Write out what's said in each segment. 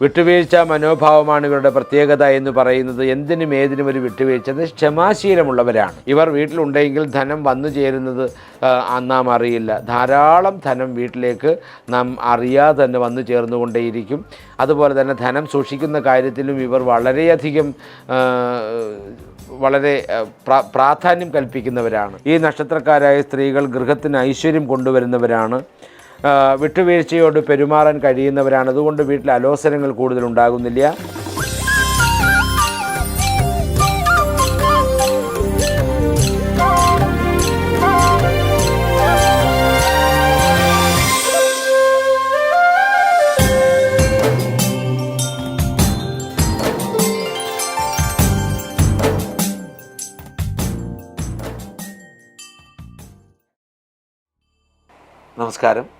വിട്ടുവീഴ്ച മനോഭാവമാണ് ഇവരുടെ പ്രത്യേകത എന്ന് പറയുന്നത്. എന്തിനും ഏതിനും ഒരു വിട്ടുവീഴ്ച. ക്ഷമാശീലമുള്ളവരാണ്. ഇവർ വീട്ടിലുണ്ടെങ്കിൽ ധനം വന്നു ചേരുന്നത് നാം അറിയില്ല. ധാരാളം ധനം വീട്ടിലേക്ക് നാം അറിയാതെ തന്നെ വന്നു ചേർന്നുകൊണ്ടേയിരിക്കും. അതുപോലെ തന്നെ ധനം സൂക്ഷിക്കുന്ന കാര്യത്തിലും ഇവർ വളരെയധികം വളരെ പ്രാ- പ്രാധാന്യം കൽപ്പിക്കുന്നവരാണ്. ഈ നക്ഷത്രക്കാരായ സ്ത്രീകൾ ഗൃഹത്തിന് ഐശ്വര്യം കൊണ്ടുവരുന്നവരാണ്. വിട്ടുവീഴ്ചയോട് പെരുമാറാൻ കഴിയുന്നവരാണ്. അതുകൊണ്ട് വീട്ടിൽ അലോസരങ്ങൾ കൂടുതൽ ഉണ്ടാകുന്നില്ല നമസ്കാരം.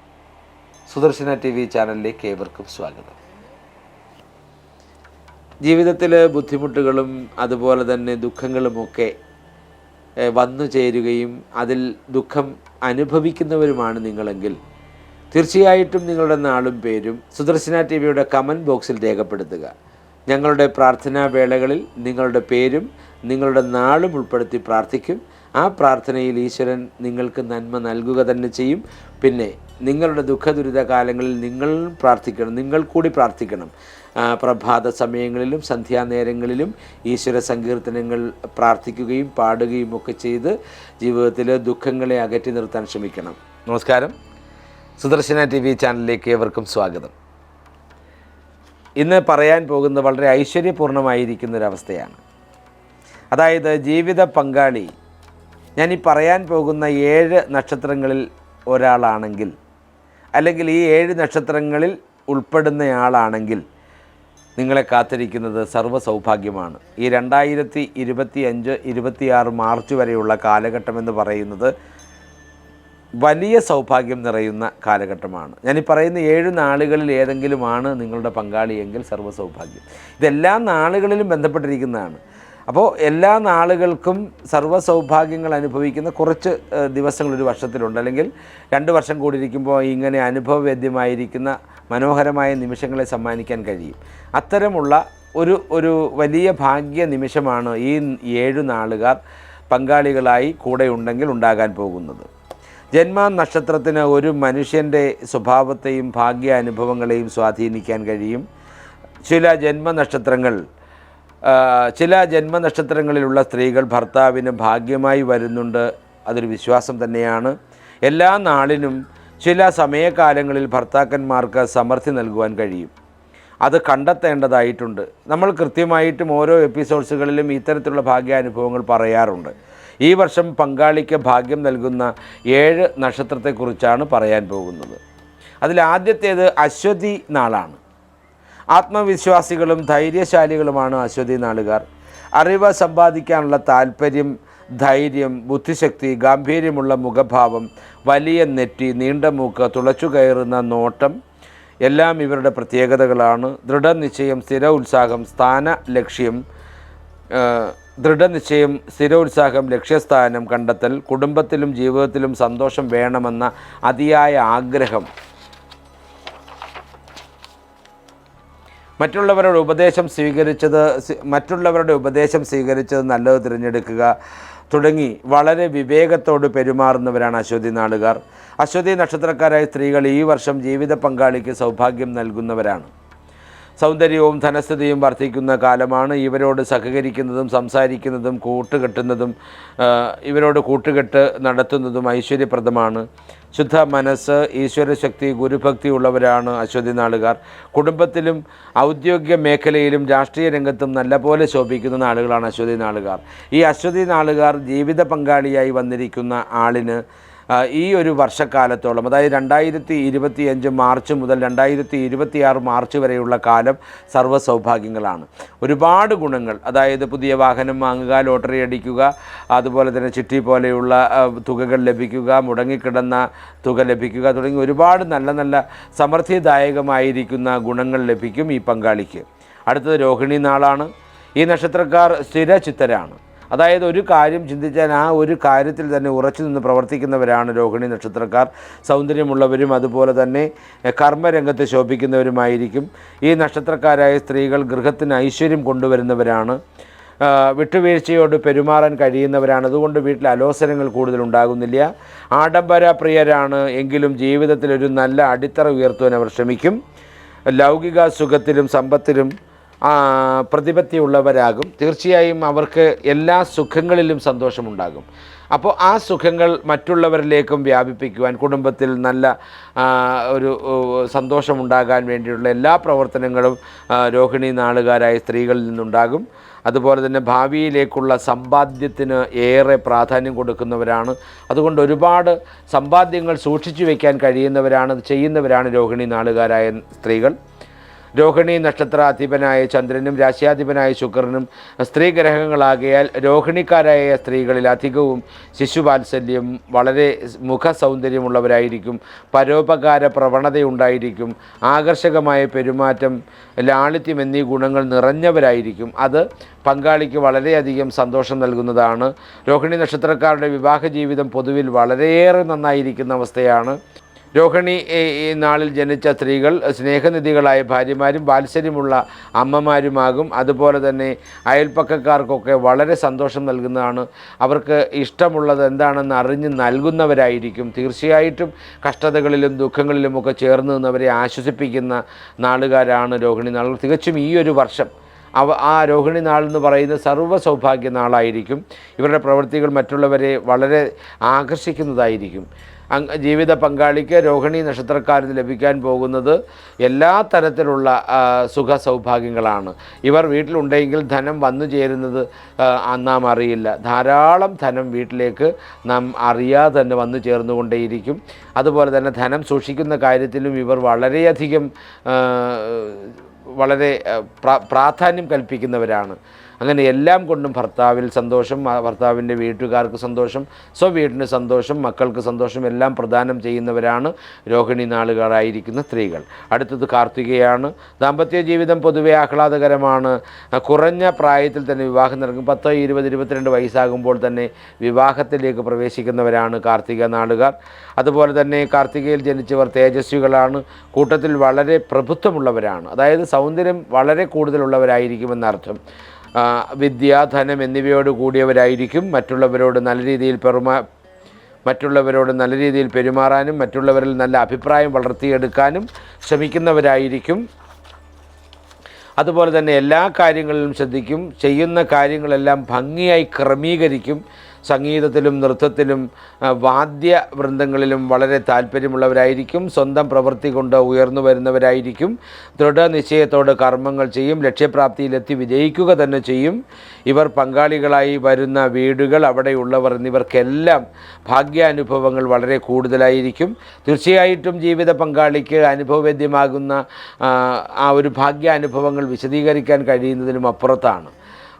സുദർശന ടി വി ചാനലിലേക്ക് ഏവർക്കും സ്വാഗതം. ജീവിതത്തിൽ ബുദ്ധിമുട്ടുകളും അതുപോലെ തന്നെ ദുഃഖങ്ങളുമൊക്കെ വന്നു ചേരുകയും അതിൽ ദുഃഖം അനുഭവിക്കുന്നവരുമാണ് നിങ്ങളെങ്കിൽ തീർച്ചയായിട്ടും നിങ്ങളുടെ നാളും പേരും സുദർശന ടി വിയുടെ കമന്റ് ബോക്സിൽ രേഖപ്പെടുത്തുക. ഞങ്ങളുടെ പ്രാർത്ഥനാ വേളകളിൽ നിങ്ങളുടെ പേരും നിങ്ങളുടെ നാളും ഉൾപ്പെടുത്തി പ്രാർത്ഥിക്കും. ആ പ്രാർത്ഥനയിൽ ഈശ്വരൻ നിങ്ങൾക്ക് നന്മ നൽകുക തന്നെ ചെയ്യും. പിന്നെ നിങ്ങളുടെ ദുഃഖദുരിത കാലങ്ങളിൽ നിങ്ങൾ പ്രാർത്ഥിക്കണം നിങ്ങൾ കൂടി പ്രാർത്ഥിക്കണം. പ്രഭാത സമയങ്ങളിലും സന്ധ്യാനേരങ്ങളിലും ഈശ്വര സങ്കീർത്തനങ്ങൾ പ്രാർത്ഥിക്കുകയും പാടുകയും ഒക്കെ ചെയ്ത് ജീവിതത്തിലെ ദുഃഖങ്ങളെ അകറ്റി നിർത്താൻ ശ്രമിക്കണം. നമസ്കാരം. സുദർശന ടി വി ചാനലിലേക്ക് ഏവർക്കും സ്വാഗതം. ഇന്ന് പറയാൻ പോകുന്ന വളരെ ഐശ്വര്യപൂർണമായിരിക്കുന്ന ഒരവസ്ഥയാണ് അതായത് ജീവിത പങ്കാളി ഈ പറയാൻ പോകുന്ന ഏഴ് നക്ഷത്രങ്ങളിൽ ഒരാളാണെങ്കിൽ അല്ലെങ്കിൽ ഈ ഏഴ് നക്ഷത്രങ്ങളിൽ ഉൾപ്പെടുന്നയാളാണെങ്കിൽ നിങ്ങളെ കാത്തിരിക്കുന്നത് സർവ സൗഭാഗ്യമാണ് ഈ രണ്ടായിരത്തി ഇരുപത്തി അഞ്ച് ഇരുപത്തിയാറ് മാർച്ച് വരെയുള്ള കാലഘട്ടം എന്ന് പറയുന്നത് വലിയ സൗഭാഗ്യം നിറയുന്ന കാലഘട്ടമാണ്. ഞാൻ ഈ പറയുന്ന ഏഴ് നാളുകളിൽ ഏതെങ്കിലുമാണ് നിങ്ങളുടെ പങ്കാളിയെങ്കിൽ സർവ സൗഭാഗ്യം ഇതെല്ലാ നാളുകളിലും ബന്ധപ്പെട്ടിരിക്കുന്നതാണ്. അപ്പോൾ എല്ലാ നാളുകൾക്കും സർവ സൗഭാഗ്യങ്ങൾ അനുഭവിക്കുന്ന കുറച്ച് ദിവസങ്ങൾ ഒരു വർഷത്തിലുണ്ട്. അല്ലെങ്കിൽ രണ്ട് വർഷം കൂടിയിരിക്കുമ്പോൾ ഇങ്ങനെ അനുഭവവേദ്യമായിരിക്കുന്ന മനോഹരമായ നിമിഷങ്ങളെ സമ്മാനിക്കാൻ കഴിയും. അത്തരമുള്ള ഒരു ഒരു വലിയ ഭാഗ്യ നിമിഷമാണ് ഈ ഏഴു നാളുകാർ പങ്കാളികളായി കൂടെ ഉണ്ടെങ്കിൽ ഉണ്ടാകാൻ പോകുന്നത്. ജന്മ നക്ഷത്രത്തിന് ഒരു മനുഷ്യന്റെ സ്വഭാവത്തെയും ഭാഗ്യ അനുഭവങ്ങളെയും സ്വാധീനിക്കാൻ കഴിയും. ചില ജന്മനക്ഷത്രങ്ങൾ ചില ജന്മനക്ഷത്രങ്ങളിലുള്ള സ്ത്രീകൾ ഭർത്താവിന് ഭാഗ്യമായി വരുന്നുണ്ട്. അതൊരു വിശ്വാസം തന്നെയാണ്. എല്ലാ നാളിനും ചില സമയകാലങ്ങളിൽ ഭർത്താക്കന്മാർക്ക് സമൃദ്ധി നൽകുവാൻ കഴിയും. അത് കണ്ടെത്തേണ്ടതായിട്ടുണ്ട്. നമ്മൾ കൃത്യമായിട്ടും ഓരോ എപ്പിസോഡ്സുകളിലും ഇത്തരത്തിലുള്ള ഭാഗ്യാനുഭവങ്ങൾ പറയാറുണ്ട്. ഈ വർഷം പങ്കാളിക്ക് ഭാഗ്യം നൽകുന്ന ഏഴ് നക്ഷത്രത്തെക്കുറിച്ചാണ് പറയാൻ പോകുന്നത്. അതിൽ ആദ്യത്തേത് അശ്വതി നാളാണ്. ആത്മവിശ്വാസികളും ധൈര്യശാലികളുമാണ് അശ്വതി നാളുകാർ. അറിവ് സമ്പാദിക്കാനുള്ള താല്പര്യം ധൈര്യം ബുദ്ധിശക്തി ഗാംഭീര്യമുള്ള മുഖഭാവം വലിയ നെറ്റി നീണ്ട മൂക്ക് തുളച്ചു കയറുന്ന നോട്ടം എല്ലാം ഇവരുടെ പ്രത്യേകതകളാണ്. ദൃഢനിശ്ചയം സ്ഥിര ഉത്സാഹം സ്ഥാന ലക്ഷ്യം ദൃഢനിശ്ചയം സ്ഥിരോത്സാഹം ലക്ഷ്യസ്ഥാനം കണ്ടെത്തൽ കുടുംബത്തിലും ജീവിതത്തിലും സന്തോഷം വേണമെന്ന അതിയായ ആഗ്രഹം മറ്റുള്ളവരുടെ ഉപദേശം സ്വീകരിച്ചത് മറ്റുള്ളവരുടെ ഉപദേശം സ്വീകരിച്ചത് നല്ലത് തിരഞ്ഞെടുക്കുക. തുടങ്ങി വളരെ വിവേകത്തോട് പെരുമാറുന്നവരാണ് അശ്വതി നാളുകാർ. അശ്വതി നക്ഷത്രക്കാരായ സ്ത്രീകൾ ഈ വർഷം ജീവിത പങ്കാളിക്ക് സൗഭാഗ്യം നൽകുന്നവരാണ്. സൗന്ദര്യവും ധനസ്ഥിതിയും വർദ്ധിക്കുന്ന കാലമാണ് ഇവരോട് സഹകരിക്കുന്നതും സംസാരിക്കുന്നതും കൂട്ടുകെട്ടുന്നതും ഇവരോട് കൂട്ടുകെട്ട് നടത്തുന്നതും ഐശ്വര്യപ്രദമാണ്. ശുദ്ധ മനസ്സ് ഈശ്വരശക്തി ഗുരുഭക്തി ഉള്ളവരാണ് അശ്വതി നാളുകാർ. കുടുംബത്തിലും ഔദ്യോഗിക മേഖലയിലും രാഷ്ട്രീയ രംഗത്തും നല്ലപോലെ ശോഭിക്കുന്ന നാളുകളാണ് അശ്വതി നാളുകാർ. ഈ അശ്വതി നാളുകാർ ജീവിത പങ്കാളിയായി വന്നിരിക്കുന്ന ആളിന് ഈ ഒരു വർഷക്കാലത്തോളം അതായത് രണ്ടായിരത്തി ഇരുപത്തി അഞ്ച് മാർച്ച് മുതൽ രണ്ടായിരത്തി ഇരുപത്തിയാറ് മാർച്ച് വരെയുള്ള കാലം സർവ സൗഭാഗ്യങ്ങളാണ് ഒരുപാട് ഗുണങ്ങൾ അതായത് പുതിയ വാഹനം വാങ്ങുക ലോട്ടറി അടിക്കുക അതുപോലെ തന്നെ ചിട്ടി പോലെയുള്ള തുകകൾ ലഭിക്കുക മുടങ്ങിക്കിടന്ന തുക ലഭിക്കുക തുടങ്ങി ഒരുപാട് നല്ല നല്ല സമൃദ്ധിദായകമായിരിക്കുന്ന ഗുണങ്ങൾ ലഭിക്കും ഈ പങ്കാളിക്ക്. അടുത്തത് രോഹിണി നാളാണ്. ഈ നക്ഷത്രക്കാർ സ്ഥിരചിത്തരാണ്. അതായത് ഒരു കാര്യം ചിന്തിച്ചാൽ ആ ഒരു കാര്യത്തിൽ തന്നെ ഉറച്ചു നിന്ന് പ്രവർത്തിക്കുന്നവരാണ് രോഹിണി നക്ഷത്രക്കാർ. സൗന്ദര്യമുള്ളവരും അതുപോലെ തന്നെ കർമ്മരംഗത്ത് ശോഭിക്കുന്നവരുമായിരിക്കും. ഈ നക്ഷത്രക്കാരായ സ്ത്രീകൾ ഗൃഹത്തിന് ഐശ്വര്യം കൊണ്ടുവരുന്നവരാണ്. വിട്ടുവീഴ്ചയോട് പെരുമാറാൻ കഴിയുന്നവരാണ്. അതുകൊണ്ട് വീട്ടിൽ അലോസരങ്ങൾ കൂടുതൽ ഉണ്ടാകുന്നില്ല. ആഡംബര പ്രിയരാണ് എങ്കിലും ജീവിതത്തിൽ ഒരു നല്ല അടിത്തറ ഉയർത്തുവാൻ അവർ ശ്രമിക്കും. ലൗകിക സുഖത്തിലും സമ്പത്തിലും പ്രതിപത്തിയുള്ളവരാകും. തീർച്ചയായും അവർക്ക് എല്ലാ സുഖങ്ങളിലും സന്തോഷമുണ്ടാകും. അപ്പോൾ ആ സുഖങ്ങൾ മറ്റുള്ളവരിലേക്കും വ്യാപിപ്പിക്കുവാൻ കുടുംബത്തിൽ നല്ല ഒരു സന്തോഷമുണ്ടാകാൻ വേണ്ടിയുള്ള എല്ലാ പ്രവർത്തനങ്ങളും രോഹിണി നാളുകാരായ സ്ത്രീകളിൽ നിന്നുണ്ടാകും. അതുപോലെ തന്നെ ഭാവിയിലേക്കുള്ള സമ്പാദ്യത്തിന് ഏറെ പ്രാധാന്യം കൊടുക്കുന്നവരാണ്. അതുകൊണ്ട് ഒരുപാട് സമ്പാദ്യങ്ങൾ സൂക്ഷിച്ചു വയ്ക്കാൻ കഴിയുന്നവരാണ് ചെയ്യുന്നവരാണ് രോഹിണി നാളുകാരായ സ്ത്രീകൾ. രോഹിണി നക്ഷത്രാധിപനായ ചന്ദ്രനും രാശ്യാധിപനായ ശുക്രനും സ്ത്രീ ഗ്രഹങ്ങളാകിയാൽ രോഹിണിക്കാരായ സ്ത്രീകളിൽ അധികവും ശിശുവാത്സല്യം വളരെ മുഖ സൗന്ദര്യമുള്ളവരായിരിക്കും പരോപകാര പ്രവണതയുണ്ടായിരിക്കും ആകർഷകമായ പെരുമാറ്റം ലാളിത്യം എന്നീ ഗുണങ്ങൾ നിറഞ്ഞവരായിരിക്കും. അത് പങ്കാളിക്ക് വളരെയധികം സന്തോഷം നൽകുന്നതാണ്. രോഹിണി നക്ഷത്രക്കാരുടെ വിവാഹ ജീവിതം പൊതുവിൽ വളരെയേറെ നന്നായിരിക്കുന്ന അവസ്ഥയാണ്. രോഹിണി നാളിൽ ജനിച്ച സ്ത്രീകൾ സ്നേഹനിധികളായ ഭാര്യമാരും വാത്സര്യമുള്ള അമ്മമാരുമാകും. അതുപോലെ തന്നെ അയൽപ്പക്കക്കാർക്കൊക്കെ വളരെ സന്തോഷം നൽകുന്നതാണ്. അവർക്ക് ഇഷ്ടമുള്ളത് എന്താണെന്ന് അറിഞ്ഞ് നൽകുന്നവരായിരിക്കും. തീർച്ചയായിട്ടും കഷ്ടതകളിലും ദുഃഖങ്ങളിലുമൊക്കെ ചേർന്ന് നിന്നവരെ ആശ്വസിപ്പിക്കുന്ന നാളുകാരാണ് രോഹിണി നാൾ. തികച്ചും ഈ ഒരു വർഷം അവ ആ രോഹിണി നാൾ എന്ന് പറയുന്ന സർവ സൗഭാഗ്യ നാളായിരിക്കും. ഇവരുടെ പ്രവൃത്തികൾ മറ്റുള്ളവരെ വളരെ ആകർഷിക്കുന്നതായിരിക്കും. ജീവിത പങ്കാളിക്ക് രോഹിണി നക്ഷത്രക്കാരിൽ ലഭിക്കാൻ പോകുന്നത് എല്ലാ തരത്തിലുള്ള സുഖ സൗഭാഗ്യങ്ങളാണ്. ഇവർ വീട്ടിലുണ്ടെങ്കിൽ ധനം വന്നു ചേരുന്നത് നാം അറിയില്ല. ധാരാളം ധനം വീട്ടിലേക്ക് നാം അറിയാതെ തന്നെ വന്നു ചേർന്നുകൊണ്ടേയിരിക്കും. അതുപോലെ തന്നെ ധനം സൂക്ഷിക്കുന്ന കാര്യത്തിലും ഇവർ വളരെയധികം വളരെ പ്രാധാന്യം കൽപ്പിക്കുന്നവരാണ്. അങ്ങനെ എല്ലാം കൊണ്ടും ഭർത്താവിൽ സന്തോഷം ഭർത്താവിന്റെ വീട്ടുകാർക്ക് സന്തോഷം സ്വവീടിന് സന്തോഷം മക്കൾക്ക് സന്തോഷം എല്ലാം പ്രദാനം ചെയ്യുന്നവരാണ് രോഹിണി നാളുകാരായിരിക്കുന്ന സ്ത്രീകൾ. അടുത്തത് കാർത്തികയാണ്. ദാമ്പത്യ ജീവിതം പൊതുവെ ആഹ്ലാദകരമാണ്. കുറഞ്ഞ പ്രായത്തിൽ തന്നെ വിവാഹം നടക്കും പത്തോ ഇരുപത് ഇരുപത്തിരണ്ട് വയസ്സാകുമ്പോൾ തന്നെ വിവാഹത്തിലേക്ക് പ്രവേശിക്കുന്നവരാണ് കാർത്തിക നാളുകാർ. അതുപോലെ തന്നെ കാർത്തികയിൽ ജനിച്ചവർ തേജസ്വികളാണ്. കൂട്ടത്തിൽ വളരെ പ്രഭുത്വമുള്ളവരാണ് അതായത് സൗന്ദര്യം വളരെ കൂടുതലുള്ളവരായിരിക്കുമെന്നർത്ഥം. വിദ്യ ധനം എന്നിവയോട് കൂടിയവരായിരിക്കും. മറ്റുള്ളവരോട് നല്ല രീതിയിൽ പെരുമാ മറ്റുള്ളവരോട് നല്ല രീതിയിൽ പെരുമാറാനും മറ്റുള്ളവരിൽ നല്ല അഭിപ്രായം വളർത്തിയെടുക്കാനും ശ്രമിക്കുന്നവരായിരിക്കും. അതുപോലെ തന്നെ എല്ലാ കാര്യങ്ങളിലും ശ്രദ്ധിക്കും. ചെയ്യുന്ന കാര്യങ്ങളെല്ലാം ഭംഗിയായി ക്രമീകരിക്കും. സംഗീതത്തിലും നൃത്തത്തിലും വാദ്യ വൃന്ദങ്ങളിലും വളരെ താല്പര്യമുള്ളവരായിരിക്കും. സ്വന്തം പ്രവൃത്തി കൊണ്ട് ഉയർന്നു വരുന്നവരായിരിക്കും. ദൃഢനിശ്ചയത്തോട് കർമ്മങ്ങൾ ചെയ്യും. ലക്ഷ്യപ്രാപ്തിയിലെത്തി വിജയിക്കുക തന്നെ ചെയ്യും. ഇവർ പങ്കാളികളായി വരുന്ന വീടുകൾ അവിടെയുള്ളവർ എന്നിവർക്കെല്ലാം ഭാഗ്യാനുഭവങ്ങൾ വളരെ കൂടുതലായിരിക്കും. തീർച്ചയായിട്ടും ജീവിത പങ്കാളിക്ക് അനുഭവവേദ്യമാകുന്ന ആ ഒരു ഭാഗ്യാനുഭവങ്ങൾ വിശദീകരിക്കാൻ കഴിയുന്നതിനും അപ്പുറത്താണ്.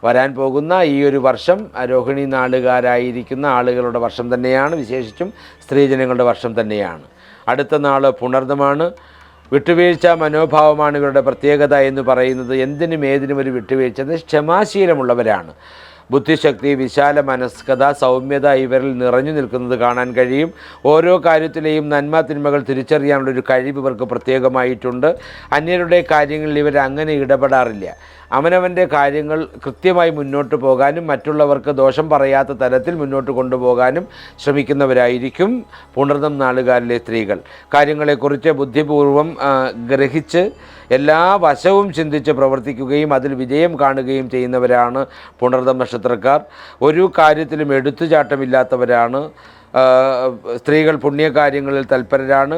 വരാൻ പോകുന്ന ഈ ഒരു വർഷം രോഹിണി നാളുകാരായിരിക്കുന്ന ആളുകളുടെ വർഷം തന്നെയാണ് വിശേഷിച്ചും സ്ത്രീജനങ്ങളുടെ വർഷം തന്നെയാണ്. അടുത്ത നാൾ പുണർദമാണ് വിട്ടുവീഴ്ച മനോഭാവമാണ് ഇവരുടെ പ്രത്യേകത എന്ന് പറയുന്നത്. എന്തിനും ഏതിനും ഒരു വിട്ടുവീഴ്ച. ക്ഷമാശീലമുള്ളവരാണ്. ബുദ്ധിശക്തി വിശാല മനസ്കത സൗമ്യത ഇവരിൽ നിറഞ്ഞു നിൽക്കുന്നത് കാണാൻ കഴിയും. ഓരോ കാര്യത്തിലെയും നന്മ തിന്മകൾ തിരിച്ചറിയാനുള്ള ഒരു കഴിവ് ഇവർക്ക് പ്രത്യേകമായിട്ടുണ്ട്. അന്യരുടെ കാര്യങ്ങളിൽ ഇവർ അങ്ങനെ ഇടപെടാറില്ല. അവനവന്റെ കാര്യങ്ങൾ കൃത്യമായി മുന്നോട്ട് പോകാനും മറ്റുള്ളവർക്ക് ദോഷം പറയാത്ത തരത്തിൽ മുന്നോട്ട് കൊണ്ടുപോകാനും ശ്രമിക്കുന്നവരായിരിക്കും പുണർന്നം നാളുകാരിലെ സ്ത്രീകൾ. കാര്യങ്ങളെക്കുറിച്ച് ബുദ്ധിപൂർവം ഗ്രഹിച്ച് എല്ലാ വശവും ചിന്തിച്ച് പ്രവർത്തിക്കുകയും അതിൽ വിജയം കാണുകയും ചെയ്യുന്നവരാണ് പുണർദം നക്ഷത്രക്കാർ. ഒരു കാര്യത്തിലും എടുത്തുചാട്ടമില്ലാത്തവരാണ് സ്ത്രീകൾ പുണ്യകാര്യങ്ങളിൽ തൽപരരാണ്.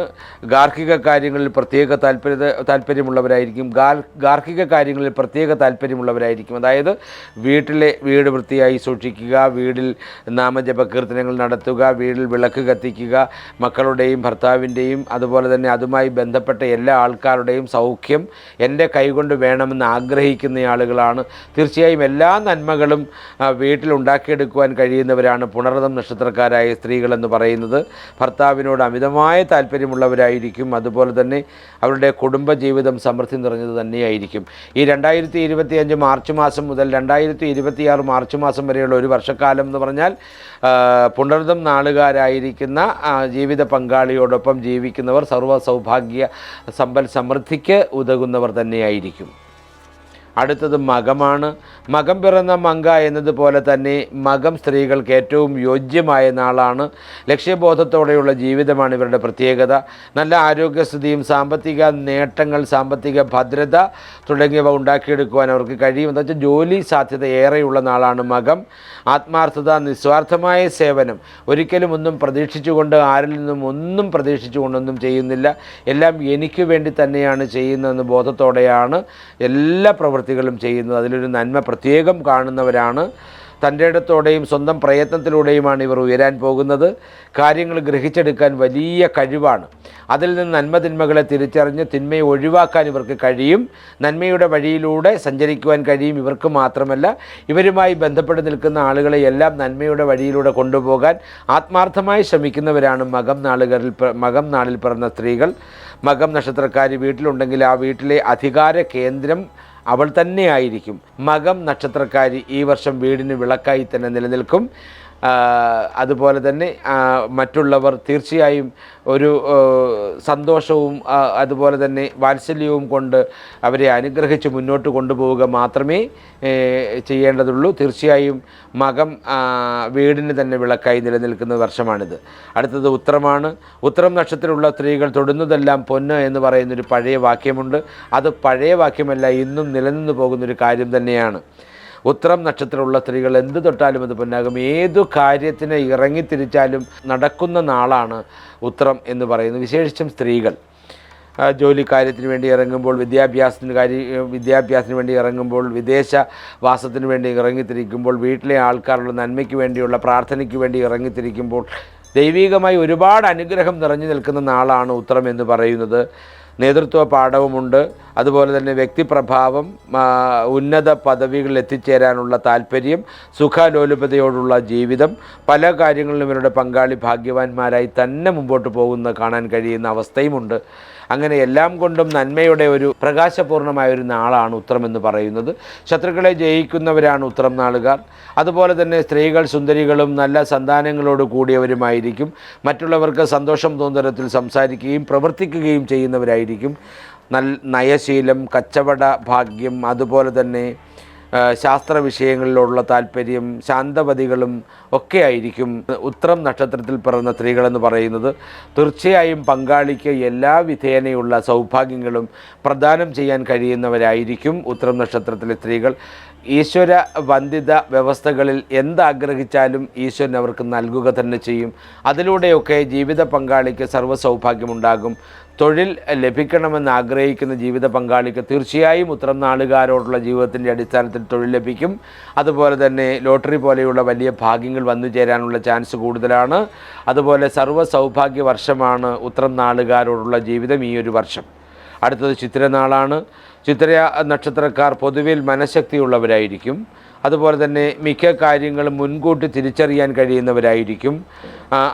ഗാർഹിക കാര്യങ്ങളിൽ പ്രത്യേക താല്പര്യ താല്പര്യമുള്ളവരായിരിക്കും ഗാർ ഗാർഹിക കാര്യങ്ങളിൽ പ്രത്യേക താല്പര്യമുള്ളവരായിരിക്കും അതായത് വീട്ടിലെ വീട് വൃത്തിയായി സൂക്ഷിക്കുക വീടിൽ നാമജപ കീർത്തനങ്ങൾ നടത്തുക വീട്ടിൽ വിളക്ക് കത്തിക്കുക മക്കളുടെയും ഭർത്താവിന്റെയും അതുപോലെ തന്നെ അതുമായി ബന്ധപ്പെട്ട എല്ലാ ആൾക്കാരുടെയും സൗഖ്യം എന്റെ കൈകൊണ്ട് വേണമെന്ന് ആഗ്രഹിക്കുന്ന ആളുകളാണ്. തീർച്ചയായും എല്ലാ നന്മകളും ഉണ്ടാക്കിയെടുക്കുവാൻ കഴിയുന്നവരാണ്. പുണർതം നക്ഷത്രക്കാരായ സ്ത്രീകൾ സ്ത്രീകളെന്ന് പറയുന്നത് ഭർത്താവിനോട് അമിതമായ താല്പര്യമുള്ളവരായിരിക്കും. അതുപോലെ തന്നെ അവരുടെ കുടുംബജീവിതം സമൃദ്ധി നിറഞ്ഞത് തന്നെയായിരിക്കും. ഈ രണ്ടായിരത്തി ഇരുപത്തി അഞ്ച് മാർച്ച് മാസം മുതൽ രണ്ടായിരത്തി ഇരുപത്തിയാറ് മാർച്ച് മാസം വരെയുള്ള ഒരു വർഷക്കാലം എന്ന് പറഞ്ഞാൽ പുണർതം നാളുകാരായിരിക്കുന്ന ജീവിത പങ്കാളിയോടൊപ്പം ജീവിക്കുന്നവർ സർവ സൗഭാഗ്യ സമ്പൽ സമൃദ്ധിക്ക് ഉതകുന്നവർ തന്നെയായിരിക്കും. അടുത്തത് മകമാണ്. മകം പിറന്ന മങ്ക എന്നതുപോലെ തന്നെ മകം സ്ത്രീകൾക്ക് ഏറ്റവും യോജ്യമായ നാളാണ്. ലക്ഷ്യബോധത്തോടെയുള്ള ജീവിതമാണ് ഇവരുടെ പ്രത്യേകത. നല്ല ആരോഗ്യസ്ഥിതിയും സാമ്പത്തിക നേട്ടങ്ങൾ സാമ്പത്തിക ഭദ്രത തുടങ്ങിയവ ഉണ്ടാക്കിയെടുക്കുവാൻ അവർക്ക് കഴിയും. എന്ന് വെച്ചാൽ ജോലി സാധ്യത ഏറെയുള്ള നാളാണ് മകം. ആത്മാർത്ഥത നിസ്വാർത്ഥമായ സേവനം. ഒരിക്കലും ഒന്നും പ്രതീക്ഷിച്ചുകൊണ്ട് ആരിൽ നിന്നും ഒന്നും പ്രതീക്ഷിച്ചുകൊണ്ടൊന്നും ചെയ്യുന്നില്ല. എല്ലാം എനിക്ക് വേണ്ടി തന്നെയാണ് ചെയ്യുന്നതെന്ന് ബോധത്തോടെയാണ് എല്ലാ പ്രവൃത്തികളും ചെയ്യുന്നത് അതിലൊരു നന്മ പ്രത്യേകം കാണുന്നവരാണ്. തന്റെ ഇടത്തോടെയും സ്വന്തം പ്രയത്നത്തിലൂടെയുമാണ് ഇവർ ഉയരാൻ പോകുന്നത്. കാര്യങ്ങൾ ഗ്രഹിച്ചെടുക്കാൻ വലിയ കഴിവാണ്. അതിൽ നിന്ന് നന്മ തിന്മകളെ തിരിച്ചറിഞ്ഞ് തിന്മയെ ഒഴിവാക്കാൻ ഇവർക്ക് കഴിയും. നന്മയുടെ വഴിയിലൂടെ സഞ്ചരിക്കുവാൻ കഴിയും ഇവർക്ക് മാത്രമല്ല. ഇവരുമായി ബന്ധപ്പെട്ട് നിൽക്കുന്ന ആളുകളെ എല്ലാം നന്മയുടെ വഴിയിലൂടെ കൊണ്ടുപോകാൻ ആത്മാർത്ഥമായി ശ്രമിക്കുന്നവരാണ് മകം നാളുകളിൽ മകം നാളിൽ പിറന്ന സ്ത്രീകൾ. മകം നക്ഷത്രക്കാരി വീട്ടിലുണ്ടെങ്കിൽ ആ വീട്ടിലെ അധികാര കേന്ദ്രം അവൾ തന്നെയായിരിക്കും. മകം നക്ഷത്രക്കാരി ഈ വർഷം വീടിന് വിളക്കായി തന്നെ നിലനിൽക്കും. അതുപോലെ തന്നെ മറ്റുള്ളവർ തീർച്ചയായും ഒരു സന്തോഷവും അതുപോലെ തന്നെ വാത്സല്യവും കൊണ്ട് അവരെ അനുഗ്രഹിച്ച് മുന്നോട്ട് കൊണ്ടുപോവുക മാത്രമേ ചെയ്യേണ്ടതുള്ളൂ. തീർച്ചയായും മകം വീടിന് തന്നെ വിളക്കായി നിലനിൽക്കുന്ന വർഷമാണിത്. അടുത്തത് ഉത്തരമാണ് ഉത്തരം നക്ഷത്രമുള്ള സ്ത്രീകൾ തൊടുന്നതെല്ലാം പൊന്ന് എന്ന് പറയുന്നൊരു പഴയ വാക്യമുണ്ട്. അത് പഴയ വാക്യമല്ല ഇന്നും നിലനിന്ന് പോകുന്നൊരു കാര്യം തന്നെയാണ്. ഉത്തരം നക്ഷത്രമുള്ള സ്ത്രീകൾ എന്ത് തൊട്ടാലും അത് പൊന്നാകും. ഏതു കാര്യത്തിന് ഇറങ്ങിത്തിരിച്ചാലും നടക്കുന്ന നാളാണ് ഉത്തരം എന്ന് പറയുന്നത്. വിശേഷിച്ചും സ്ത്രീകൾ. ജോലിക്കാര്യത്തിന് ജോലി കാര്യത്തിന് വേണ്ടി ഇറങ്ങുമ്പോൾ വിദ്യാഭ്യാസത്തിന് കാര്യ വിദ്യാഭ്യാസത്തിന് വേണ്ടി ഇറങ്ങുമ്പോൾ വിദേശ വാസത്തിന് വേണ്ടി ഇറങ്ങിത്തിരിക്കുമ്പോൾ വീട്ടിലെ ആൾക്കാരുടെ നന്മയ്ക്ക് വേണ്ടിയുള്ള പ്രാർത്ഥനയ്ക്ക് വേണ്ടി ഇറങ്ങിത്തിരിക്കുമ്പോൾ ദൈവികമായി ഒരുപാട് അനുഗ്രഹം നിറഞ്ഞു നിൽക്കുന്ന നാളാണ് ഉത്തരം എന്ന് പറയുന്നത്. നേതൃത്വ പാഠവുമുണ്ട്. അതുപോലെ തന്നെ വ്യക്തിപ്രഭാവം ഉന്നത പദവികളിൽ എത്തിച്ചേരാനുള്ള താല്പര്യം സുഖലോലുപതയോടുള്ള ജീവിതം പല കാര്യങ്ങളിലും ഇവരുടെ പങ്കാളി ഭാഗ്യവാന്മാരായി തന്നെ മുമ്പോട്ട് പോകുന്ന കാണാൻ കഴിയുന്ന അവസ്ഥയുമുണ്ട്. അങ്ങനെ എല്ലാം കൊണ്ടും നന്മയുടെ ഒരു പ്രകാശപൂർണമായ ഒരു നാളാണ് ഉത്തരം എന്ന് പറയുന്നത്. ശത്രുക്കളെ ജയിക്കുന്നവരാണ് ഉത്തരം നാളുകാർ. അതുപോലെ തന്നെ സ്ത്രീകൾ സുന്ദരികളും നല്ല സന്താനങ്ങളോട് കൂടിയവരുമായിരിക്കും. മറ്റുള്ളവർക്ക് സന്തോഷം തോന്നുന്ന തരത്തിൽ സംസാരിക്കുകയും പ്രവർത്തിക്കുകയും ചെയ്യുന്നവരായിരിക്കും. നൽ നയശീലം കച്ചവട ഭാഗ്യം അതുപോലെ തന്നെ ശാസ്ത്ര വിഷയങ്ങളിലുള്ള താല്പര്യം ശാന്തപതികളും ഒക്കെ ആയിരിക്കും ഉത്രം നക്ഷത്രത്തിൽ പിറന്ന സ്ത്രീകളെന്ന് പറയുന്നത്. തീർച്ചയായും പങ്കാളിക്ക് എല്ലാ വിധേനയുള്ള സൗഭാഗ്യങ്ങളും പ്രദാനം ചെയ്യാൻ കഴിയുന്നവരായിരിക്കും ഉത്രം നക്ഷത്രത്തിലെ സ്ത്രീകൾ. ഈശ്വര വന്ധിത വ്യവസ്ഥകളിൽ എന്താഗ്രഹിച്ചാലും ഈശ്വരൻ അവർക്ക് നൽകുക തന്നെ ചെയ്യും. അതിലൂടെയൊക്കെ ജീവിത പങ്കാളിക്ക് സർവ സൗഭാഗ്യമുണ്ടാകും തൊഴിൽ ലഭിക്കണമെന്ന് ആഗ്രഹിക്കുന്ന ജീവിത പങ്കാളിക്ക് തീർച്ചയായും ഉത്തരം നാളുകാരോടുള്ള ജീവിതത്തിന്റെ അടിസ്ഥാനത്തിൽ തൊഴിൽ ലഭിക്കും. അതുപോലെ തന്നെ ലോട്ടറി പോലെയുള്ള വലിയ ഭാഗ്യങ്ങൾ വന്നു ചേരാനുള്ള ചാൻസ് കൂടുതലാണ്. അതുപോലെ സർവ സൗഭാഗ്യ വർഷമാണ് ഉത്തരം നാളുകാരോടുള്ള ജീവിതം ഈ ഒരു വർഷം. അടുത്തത് ചിത്രനാളാണ് ചിത്ര നക്ഷത്രക്കാർ പൊതുവിൽ മനഃശക്തിയുള്ളവരായിരിക്കും. അതുപോലെ തന്നെ മിക്ക കാര്യങ്ങളും മുൻകൂട്ടി തിരിച്ചറിയാൻ കഴിയുന്നവരായിരിക്കും.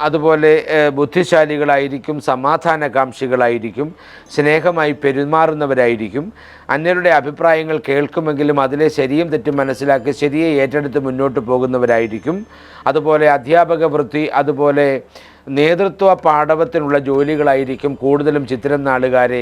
അതുപോലെ ബുദ്ധിശാലികളായിരിക്കും സമാധാനകാംക്ഷികളായിരിക്കും സ്നേഹമായി പെരുമാറുന്നവരായിരിക്കും. അന്യരുടെ അഭിപ്രായങ്ങൾ കേൾക്കുമെങ്കിലും അതിലെ ശരിയും തെറ്റും മനസ്സിലാക്കി ശരിയെ ഏറ്റെടുത്ത് മുന്നോട്ട് പോകുന്നവരായിരിക്കും. അതുപോലെ അധ്യാപക വൃത്തി അതുപോലെ നേതൃത്വ പാടവത്തിനുള്ള ജോലികളായിരിക്കും കൂടുതലും ചിത്രം നാളുകാരെ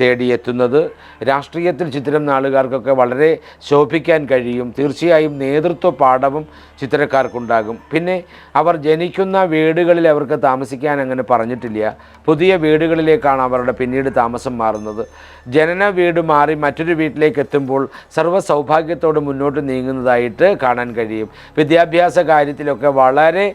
തേടിയെത്തുന്നത്. രാഷ്ട്രീയത്തിൽ ചിത്രം നാളുകാർക്കൊക്കെ വളരെ ശോഭിക്കാൻ കഴിയും. തീർച്ചയായും നേതൃത്വ പാഠവും ചിത്രക്കാർക്കുണ്ടാകും പിന്നെ അവർ ജനിക്കുന്ന വീടുകളിൽ അവർക്ക് താമസിക്കാൻ അങ്ങനെ പറഞ്ഞിട്ടില്ല. പുതിയ വീടുകളിലേക്കാണ് അവരുടെ പിന്നീട് താമസം മാറുന്നത്. ജനന വീട് മാറി മറ്റൊരു വീട്ടിലേക്ക് എത്തുമ്പോൾ സർവ സൗഭാഗ്യത്തോട് മുന്നോട്ട് നീങ്ങുന്നതായിട്ട് കാണാൻ കഴിയും. വിദ്യാഭ്യാസ കാര്യത്തിലൊക്കെ വളരെ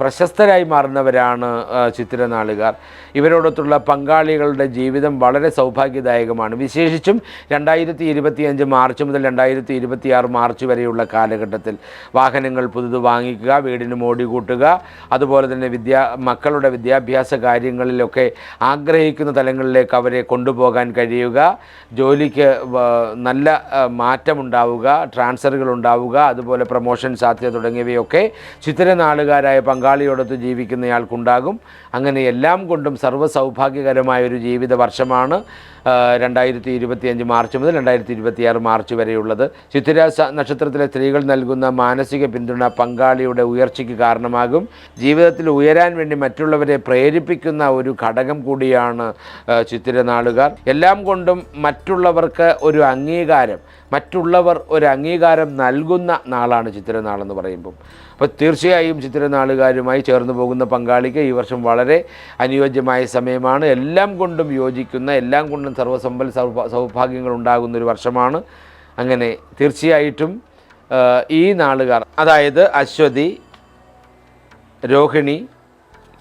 പ്രശസ്തരായി മാറുന്നവരാണ് ജനിച്ചവരാണ് ആ, ചിത്തിര നാളുകാർ. ഇവരോടൊത്തുള്ള പങ്കാളികളുടെ ജീവിതം വളരെ സൗഭാഗ്യദായകമാണ്. വിശേഷിച്ചും രണ്ടായിരത്തി ഇരുപത്തിയഞ്ച് മാർച്ച് മുതൽ രണ്ടായിരത്തി ഇരുപത്തിയാറ് മാർച്ച് വരെയുള്ള കാലഘട്ടത്തിൽ വാഹനങ്ങൾ പുതുത് വാങ്ങിക്കുക വീടിന് മോടി കൂട്ടുക അതുപോലെ തന്നെ വിദ്യാ മക്കളുടെ വിദ്യാഭ്യാസ കാര്യങ്ങളിലൊക്കെ ആഗ്രഹിക്കുന്ന തലങ്ങളിലേക്ക് അവരെ കൊണ്ടുപോകാൻ കഴിയുക ജോലിക്ക് നല്ല മാറ്റമുണ്ടാവുക ട്രാൻസ്ഫറുകൾ ഉണ്ടാവുക അതുപോലെ പ്രൊമോഷൻ സാധ്യത തുടങ്ങിയവയൊക്കെ ചിത്തിര നാളുകാരായ പങ്കാളിയോടൊത്ത് ജീവിക്കുന്നയാൾക്കുണ്ടാകും. അങ്ങനെ എല്ലാം കൊണ്ടും സർവ സൗഭാഗ്യകരമായ ഒരു ജീവിത വർഷമാണ് രണ്ടായിരത്തി ഇരുപത്തിയഞ്ച് മാർച്ച് മുതൽ രണ്ടായിരത്തി ഇരുപത്തിയാറ് മാർച്ച് വരെയുള്ളത്. ചിത്തിര നക്ഷത്രത്തിലെ സ്ത്രീകൾ നൽകുന്ന മാനസിക പിന്തുണ പങ്കാളിയുടെ ഉയർച്ചയ്ക്ക് കാരണമാകും. ജീവിതത്തിൽ ഉയരാൻ വേണ്ടി മറ്റുള്ളവരെ പ്രേരിപ്പിക്കുന്ന ഒരു ഘടകം കൂടിയാണ് ചിത്തിര നാളുകാർ. എല്ലാം കൊണ്ടും മറ്റുള്ളവർക്ക് ഒരു അംഗീകാരം മറ്റുള്ളവർ ഒരു അംഗീകാരം നൽകുന്ന നാളാണ് ചിത്തിരനാളെന്ന് പറയുമ്പം. അപ്പോൾ തീർച്ചയായും ചിത്രനാളുകാരുമായി ചേർന്ന് പോകുന്ന പങ്കാളിക്ക് ഈ വർഷം വളരെ അനുയോജ്യമായ സമയമാണ്. എല്ലാം കൊണ്ടും യോജിക്കുന്ന എല്ലാം കൊണ്ടും സർവസമ്പൽ സൗഭ സൗഭാഗ്യങ്ങൾ ഉണ്ടാകുന്ന ഒരു വർഷമാണ്. അങ്ങനെ തീർച്ചയായിട്ടും ഈ നാളുകാർ അതായത് അശ്വതി രോഹിണി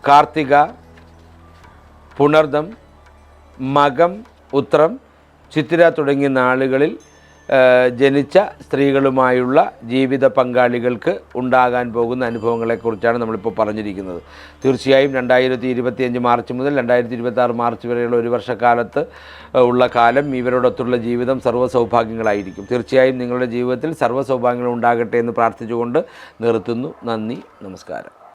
കാർത്തിക പുണർദം മകം ഉത്രം ചിത്തിര തുടങ്ങിയ നാളുകളിൽ ജനിച്ച സ്ത്രീകളുമായുള്ള ജീവിത പങ്കാളികൾക്ക് ഉണ്ടാകാൻ പോകുന്ന അനുഭവങ്ങളെക്കുറിച്ചാണ് നമ്മളിപ്പോൾ പറഞ്ഞിരിക്കുന്നത്. തീർച്ചയായും രണ്ടായിരത്തി ഇരുപത്തിയഞ്ച് മാർച്ച് മുതൽ രണ്ടായിരത്തി ഇരുപത്തി മാർച്ച് വരെയുള്ള ഒരു വർഷക്കാലത്ത് ഉള്ള കാലം ഇവരോടൊത്തുള്ള ജീവിതം സർവ സൗഭാഗ്യങ്ങളായിരിക്കും തീർച്ചയായും നിങ്ങളുടെ ജീവിതത്തിൽ സർവ സൗഭാഗ്യങ്ങളും ഉണ്ടാകട്ടെ എന്ന് പ്രാർത്ഥിച്ചുകൊണ്ട് നിർത്തുന്നു. നന്ദി. നമസ്കാരം.